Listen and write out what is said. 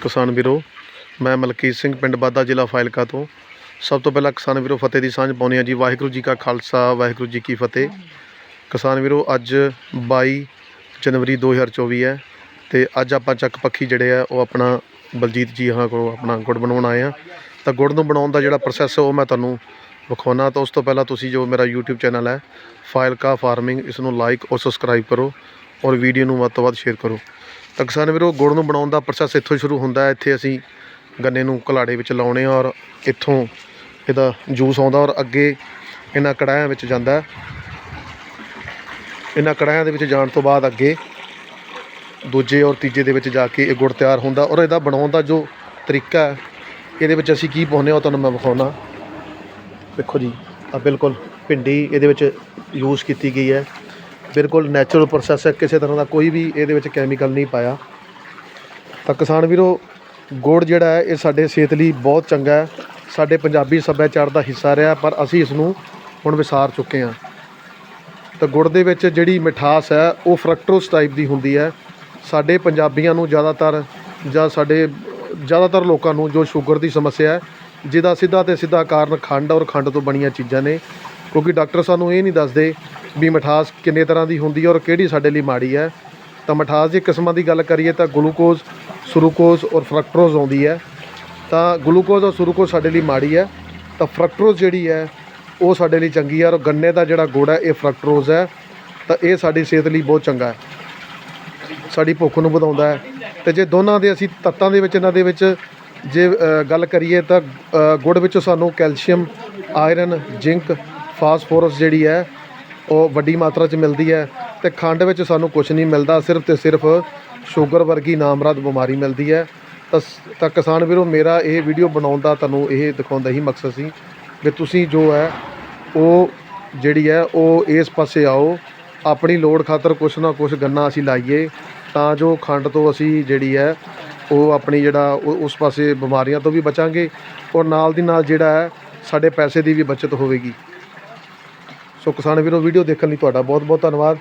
ਕਿਸਾਨ ਵੀਰੋ, ਮੈਂ ਮਲਕੀਤ ਸਿੰਘ ਪਿੰਡ ਬਾਦਾ ਜ਼ਿਲ੍ਹਾ ਫਾਇਲਕਾ ਤੋਂ। ਸਭ ਤੋਂ ਪਹਿਲਾਂ ਕਿਸਾਨ ਵੀਰੋ, ਫਤਿਹ ਦੀ ਸਾਂਝ ਪਾਉਂਦੇ ਹਾਂ ਜੀ। ਵਾਹਿਗੁਰੂ ਜੀ ਕਾ ਖਾਲਸਾ, ਵਾਹਿਗੁਰੂ ਜੀ ਕੀ ਫਤਿਹ। ਕਿਸਾਨ ਵੀਰੋ, ਅੱਜ 22 ਜਨਵਰੀ 2024 ਹੈ ਤੇ ਅੱਜ ਆਪਾਂ ਚੱਕ ਪੱਖੀ ਜਿਹੜੇ ਆ, ਉਹ ਆਪਣਾ ਬਲਜੀਤ ਜੀ ਹਾਂ ਕੋਲ ਆਪਣਾ ਗੁੜ ਬਣਾਉਣ ਆਏ ਆ ਤਾਂ ਗੁੜ ਨੂੰ ਬਣਾਉਣ ਦਾ ਜਿਹੜਾ ਪ੍ਰੋਸੈਸ ਉਹ ਮੈਂ ਤੁਹਾਨੂੰ ਵਿਖਾਉਣਾ। ਤਾਂ ਉਸ ਤੋਂ ਪਹਿਲਾਂ ਤੁਸੀਂ ਜੋ ਮੇਰਾ YouTube ਚੈਨਲ ਹੈ ਫਾਇਲਕਾ ਫਾਰਮਿੰਗ, ਇਸ ਨੂੰ ਲਾਈਕ ਔਰ ਸਬਸਕ੍ਰਾਈਬ ਕਰੋ ਔਰ ਵੀਡੀਓ ਨੂੰ ਵੱਧ ਤੋਂ ਵੱਧ ਸ਼ੇਅਰ ਕਰੋ। ਤਾਂ ਕਿਸਾਨ ਵੀਰੋ, ਗੁੜ ਨੂੰ ਬਣਾਉਣ ਦਾ ਪ੍ਰੋਸੈਸ ਇੱਥੋਂ ਹੀ ਸ਼ੁਰੂ ਹੁੰਦਾ ਇੱਥੇ ਅਸੀਂ ਗੰਨੇ ਨੂੰ ਘਲਾੜੇ ਵਿੱਚ ਲਾਉਣੇ ਆ ਔਰ ਇੱਥੋਂ ਇਹਦਾ ਜੂਸ ਆਉਂਦਾ ਔਰ ਅੱਗੇ ਇਹਨਾਂ ਕੜਾਹਿਆਂ ਵਿੱਚ ਜਾਂਦਾ ਇਹਨਾਂ ਕੜਾਹਿਆਂ ਦੇ ਵਿੱਚ ਜਾਣ ਤੋਂ ਬਾਅਦ ਅੱਗੇ ਦੂਜੇ ਔਰ ਤੀਜੇ ਦੇ ਵਿੱਚ ਜਾ ਕੇ ਇਹ ਗੁੜ ਤਿਆਰ ਹੁੰਦਾ ਔਰ ਇਹਦਾ ਬਣਾਉਣ ਦਾ ਜੋ ਤਰੀਕਾ ਹੈ, ਇਹਦੇ ਵਿੱਚ ਅਸੀਂ ਕੀ ਪਾਉਂਦੇ ਹਾਂ ਉਹ ਤੁਹਾਨੂੰ ਮੈਂ ਵਿਖਾਉਣਾ। ਦੇਖੋ ਜੀ ਆ ਬਿਲਕੁਲ ਭਿੰਡੀ ਇਹਦੇ ਵਿੱਚ ਯੂਜ਼ ਕੀਤੀ ਗਈ ਹੈ। ਬਿਲਕੁਲ ਨੈਚੁਰਲ ਪ੍ਰੋਸੈਸ ਹੈ, ਕਿਸੇ ਤਰ੍ਹਾਂ ਦਾ ਕੋਈ ਵੀ ਇਹਦੇ ਵਿੱਚ ਕੈਮੀਕਲ ਨਹੀਂ ਪਾਇਆ। ਤਾਂ ਕਿਸਾਨ ਵੀਰੋ, ਗੁੜ ਜਿਹੜਾ ਹੈ, ਇਹ ਸਾਡੇ ਸਿਹਤ ਲਈ ਬਹੁਤ ਚੰਗਾ ਹੈ। ਸਾਡੇ ਪੰਜਾਬੀ ਸੱਭਿਆਚਾਰ ਦਾ ਹਿੱਸਾ ਰਿਹਾ, ਪਰ ਅਸੀਂ ਇਸ ਨੂੰ ਹੁਣ ਵਿਸਾਰ ਚੁੱਕੇ ਹਾਂ। ਤਾਂ ਗੁੜ ਦੇ ਵਿੱਚ ਜਿਹੜੀ ਮਿਠਾਸ ਹੈ, ਉਹ ਫਰਕਟੋਸ ਟਾਈਪ ਦੀ ਹੁੰਦੀ ਹੈ। ਸਾਡੇ ਪੰਜਾਬੀਆਂ ਨੂੰ ਜ਼ਿਆਦਾਤਰ ਜਾਂ ਸਾਡੇ ਜ਼ਿਆਦਾਤਰ ਲੋਕਾਂ ਨੂੰ ਜੋ ਸ਼ੂਗਰ ਦੀ ਸਮੱਸਿਆ ਹੈ, ਜਿਹਦਾ ਸਿੱਧਾ ਤੇ ਸਿੱਧਾ ਕਾਰਨ ਖੰਡ ਔਰ ਖੰਡ ਤੋਂ ਬਣੀਆਂ ਚੀਜ਼ਾਂ ਨੇ। ਕਿਉਂਕਿ ਡਾਕਟਰ ਸਾਨੂੰ ਇਹ ਨਹੀਂ ਦੱਸਦੇ ਵੀ ਮਿਠਾਸ ਕਿੰਨੇ ਤਰ੍ਹਾਂ ਦੀ ਹੁੰਦੀ ਹੈ ਔਰ ਕਿਹੜੀ ਸਾਡੇ ਲਈ ਮਾੜੀ ਹੈ? ਤਾਂ ਮਿਠਾਸ ਦੀ ਕਿਸਮਾਂ ਦੀ ਗੱਲ ਕਰੀਏ ਤਾਂ ਗਲੂਕੋਜ਼, ਸੁਰੂਕੋਜ਼ ਔਰ ਫਰਕਟੋਜ਼ ਆਉਂਦੀ ਹੈ। ਤਾਂ ਗਲੂਕੋਜ਼ ਔਰ ਸੁਰੂਕੋਜ਼ ਸਾਡੇ ਲਈ ਮਾੜੀ ਹੈ। ਤਾਂ ਫਰਕਟੋਜ਼ ਜਿਹੜੀ ਹੈ, ਉਹ ਸਾਡੇ ਲਈ ਚੰਗੀ ਹੈ ਔਰ ਗੰਨੇ ਦਾ ਜਿਹੜਾ ਗੁੜ ਹੈ, ਇਹ ਫਰਕਟੋਜ਼ ਹੈ। ਤਾਂ ਇਹ ਸਾਡੀ ਸਿਹਤ ਲਈ ਬਹੁਤ ਚੰਗਾ ਹੈ। ਸਾਡੀ ਭੁੱਖ ਨੂੰ ਵਧਾਉਂਦਾ ਹੈ। ਤੇ ਜੇ ਦੋਨਾਂ ਦੇ ਅਸੀਂ ਤੱਤਾਂ ਦੇ ਵਿੱਚ, ਇਹਨਾਂ ਦੇ ਵਿੱਚ ਜੇ ਗੱਲ ਕਰੀਏ ਤਾਂ ਗੁੜ ਵਿੱਚੋਂ ਸਾਨੂੰ ਕੈਲਸ਼ੀਅਮ, ਆਇਰਨ, ਜ਼ਿੰਕ, ਫਾਸਫੋਰਸ ਜਿਹੜੀ ਹੈ ਉਹ ਵੱਡੀ ਮਾਤਰਾ 'ਚ ਮਿਲਦੀ ਹੈ ਤੇ ਖੰਡ ਵਿੱਚ ਸਾਨੂੰ ਕੁਝ ਨਹੀਂ ਮਿਲਦਾ, ਸਿਰਫ ਤੇ ਸਿਰਫ ਸ਼ੂਗਰ ਵਰਗੀ ਨਾਮਰਦ ਬਿਮਾਰੀ ਮਿਲਦੀ ਹੈ। ਤਾਂ ਤਾਂ ਕਿਸਾਨ ਵੀਰੋ, ਮੇਰਾ ਇਹ ਵੀਡੀਓ ਬਣਾਉਣ ਦਾ ਤੁਹਾਨੂੰ ਇਹ ਦਿਖਾਉਂਦਾ ਹੀ ਮਕਸਦ ਸੀ ਵੀ ਤੁਸੀਂ ਜੋ ਹੈ, ਉਹ ਜਿਹੜੀ ਹੈ, ਉਹ ਇਸ ਪਾਸੇ ਆਓ। ਆਪਣੀ ਲੋੜ ਖਾਤਰ ਕੁਛ ਨਾ ਕੁਛ ਗੰਨਾ ਅਸੀਂ ਲਾਈਏ, ਤਾਂ ਜੋ ਖੰਡ ਤੋਂ ਅਸੀਂ ਜਿਹੜੀ ਹੈ, ਉਹ ਆਪਣੀ ਜਿਹੜਾ, ਉਹ- ਉਸ ਪਾਸੇ ਬਿਮਾਰੀਆਂ ਤੋਂ ਵੀ ਬਚਾਂਗੇ ਔਰ ਨਾਲ ਦੀ ਨਾਲ ਜਿਹੜਾ ਹੈ, ਸਾਡੇ ਪੈਸੇ ਦੀ ਵੀ ਬਚਤ ਹੋਵੇਗੀ। ਸੋ ਕਿਸਾਨ ਵੀਰੋ ਵੀਡੀਓ ਦੇਖਣ ਲਈ ਤੁਹਾਡਾ ਬਹੁਤ ਬਹੁਤ ਧੰਨਵਾਦ।